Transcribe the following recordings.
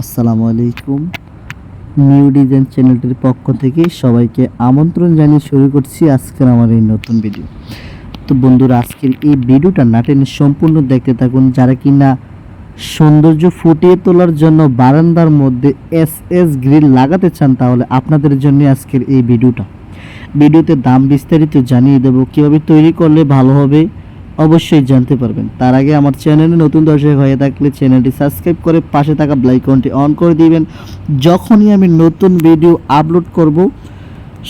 আসসালামু আলাইকুম। New design চ্যানেলটির পক্ষ থেকে সবাইকে আমন্ত্রণ জানিয়ে শুরু করছি আজকের আমার এই নতুন ভিডিও তো বন্ধুরা, আজকের এই ভিডিওটা নাটেনে সম্পূর্ণ দেখতে থাকুন। যারা কিনা সৌন্দর্য ফুটিয়ে তোলার জন্য বারান্দার মধ্যে এস এস গ্রিল লাগাতে চান, তাহলে আপনাদের জন্য আজকের এই ভিডিওটা ভিডিওতে দাম বিস্তারিত জানিয়ে দেবো। কীভাবে তৈরি করলে ভালো হবে অবশ্যই জানতে পারবেন। তার আগে আমার চ্যানেলে নতুন দর্শক হয়ে থাকলে চ্যানেলটি সাবস্ক্রাইব করে পাশে থাকা ব্লাইকনটি অন করে দিবেন। যখনই আমি নতুন ভিডিও আপলোড করব,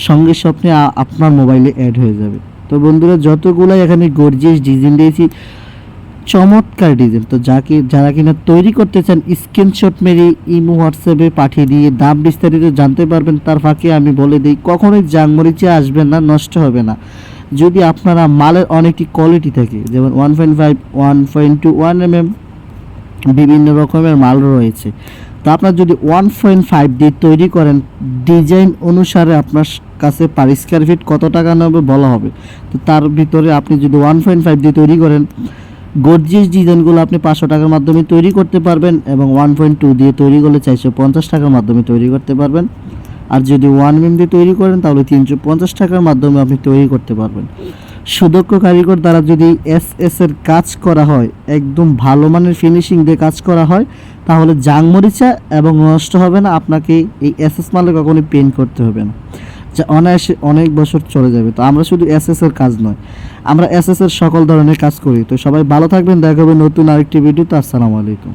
সঙ্গে স্বপ্নে আপনার মোবাইলে অ্যাড হয়ে যাবে। তো বন্ধুরা যতগুলো এখানে গর্জিয়াস ডিজাইন দিয়েছি, চমৎকার ডিজাইন তো যাকে, যারা কিনা তৈরি করতে চান স্ক্রিনশট মেরে ইমো হোয়াটসঅ্যাপে পাঠিয়ে দিয়ে দাম বিস্তারিত জানতে পারবেন। তার ফাঁকে আমি বলে দিই, কখনোই জাংমরিচে আসবেন না, নষ্ট হবে না। যদি আপনারা মালের অনেকটি কোয়ালিটি থাকে, যেমন one point five one point two one m m বিভিন্ন রকমের মাল রয়েছে। তো আপনার যদি ওয়ান পয়েন্ট ফাইভ দিয়ে তৈরি করেন ডিজাইন অনুসারে আপনার কাছে পার স্কোয়ার ফিট কত টাকা নেবে বলা হবে। তো তার ভিতরে আপনি যদি ওয়ান পয়েন্ট ফাইভ দিয়ে তৈরি করেন গর্জিয়াস ডিজাইনগুলো আপনি পাঁচশো টাকার মাধ্যমে তৈরি করতে পারবেন এবং ওয়ান পয়েন্ট টু দিয়ে তৈরি করলে চারশো পঞ্চাশ টাকার মাধ্যমে তৈরি করতে পারবেন। আর যদি ওয়ান এম দিয়ে তৈরি করেন, তাহলে তিনশো পঞ্চাশ টাকার মাধ্যমে আপনি তৈরি করতে পারবেন। সুদক্ষ কারিগর দ্বারা যদি এস এস এর কাজ করা হয়, একদম ভালো মানের ফিনিশিং দিয়ে কাজ করা হয়, তাহলে জাংমরিচা এবং নষ্ট হবে না, আপনাকে এই এস এস মালে কখনোই পেন্ট করতে হবে না। যা অনায়াসে অনেক বছর চলে যাবে। তো আমরা শুধু এস এস এর কাজ নয়, আমরা এস এস এর সকল ধরনের কাজ করি। তো সবাই ভালো থাকবেন, দেখা হবে নতুন আরেকটি ভিডিও তো আসসালামু আলাইকুম।